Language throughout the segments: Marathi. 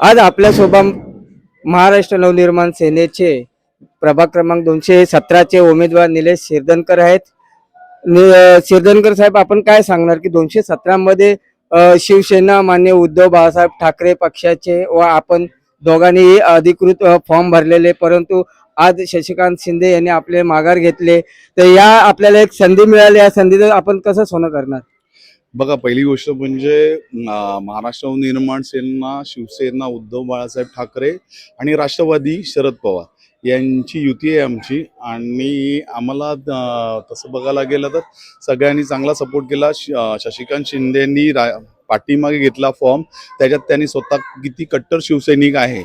आज आपल्यासोबत महाराष्ट्र नवनिर्माण सेनेचे प्रभाग क्रमांक दोनशे सतराचे उमेदवार निलेश शिरदनकर आहेत. नि- शिरदनकर साहेब आपण काय सांगणार की दोनशे सतरामध्ये शिवसेना मान्य उद्धव बाळासाहेब ठाकरे पक्षाचे व आपण दोघांनीही अधिकृत फॉर्म भरलेले परंतु आज शशिकांत शिंदे यांनी आपले माघार घेतले. तर या आपल्याला एक संधी मिळाली. या संधीचं आपण कसं सोनं करणार? बघा पहिली गोष्ट म्हणजे महाराष्ट्र निर्माण सेना शिवसेना उद्धव बाळासाहेब ठाकरे आणि राष्ट्रवादी शरद पवार यांची युती आहे आमची. आणि आम्हाला तसं बघायला गेलं तर सगळ्यांनी चांगला सपोर्ट केला. शशिकांत शिंदेनी रा पाठीमागे घेतला फॉर्म त्याच्यात त्यांनी स्वतः किती कट्टर शिवसैनिक आहे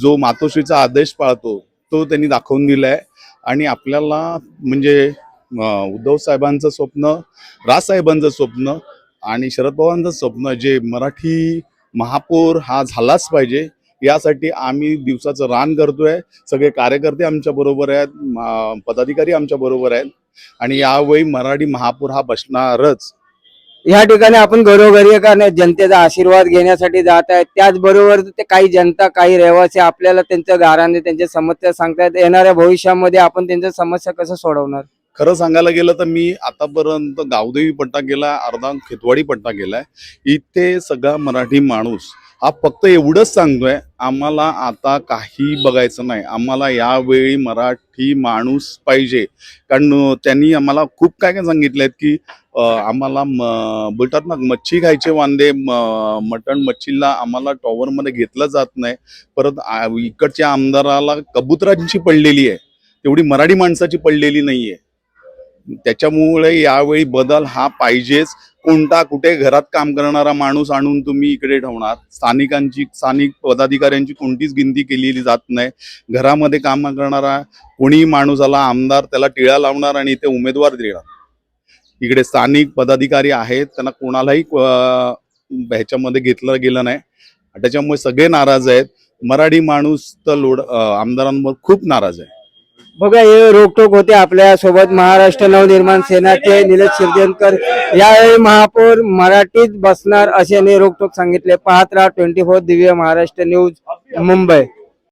जो मातोश्रीचा आदेश पाळतो तो त्यांनी दाखवून दिलाय. आणि आपल्याला म्हणजे उद्धव साहेबांचं स्वप्न राजसाहेबांचं स्वप्न आणि शरद पवारांचं स्वप्न जे मराठी महापौर हा झालाच पाहिजे यासाठी आम्ही दिवसाचं रान करतोय. सगळे कार्यकर्ते आमच्या बरोबर आहेत पदाधिकारी आमच्या बरोबर आहेत. आणि यावेळी मराठी महापौर हा बसणारच. या ठिकाणी आपण घरोघरी जनतेचा आशीर्वाद घेण्यासाठी जात आहेत. त्याचबरोबर ते काही जनता काही रहिवासी आपल्याला त्यांच्या गाराने त्यांच्या समस्या सांगतायत. येणाऱ्या भविष्यामध्ये आपण त्यांच्या समस्या कसं सोडवणार? खरं सांगायला गेलं तर मी आतापर्यंत गावदेवी पट्टा गेला अर्धा खेतवाडी पट्टा गेलाय इथे सगळा मराठी माणूस हा फक्त एवढंच सांगतोय आम्हाला आता काही बघायचं नाही. आम्हाला यावेळी मराठी माणूस पाहिजे. कारण त्यांनी आम्हाला खूप काय काय सांगितलंय की आम्हाला म- बोलतात ना मच्छी खायचे वांदे म- मटण मच्छीला आम्हाला टॉवरमध्ये घेतलं जात नाही. परत इकडच्या आमदाराला कबुतरांची पडलेली आहे. तेवढी मराठी माणसाची पडलेली नाही आहे त्याच्यामुळे यावेळी बदल हा पाहिजेच. कोणता कुठे घरात काम करणारा माणूस आणून तुम्ही इकडे ठेवणार? स्थानिकांची स्थानिक पदाधिकाऱ्यांची कोणतीच गिनती केलेली जात नाही. घरामध्ये काम करणारा कोणीही माणूस आला आमदार त्याला टिळा लावणार आणि इथे उमेदवार देणार? इकडे स्थानिक पदाधिकारी आहेत त्यांना कोणालाही ह्याच्यामध्ये घेतलं गेलं नाही. त्याच्यामुळे सगळे नाराज आहेत. मराठी माणूस तर लोड आमदारांवर खूप नाराज आहे. बघा हे रोकटोक होते आपल्यासोबत महाराष्ट्र नवनिर्माण सेनाचे निलेश शिर्देनकर. यावेळी महापौर मराठीत बसणार असे रोकटोक सांगितले. पाहत राहा twenty four Divya Maharashtra news Mumbai.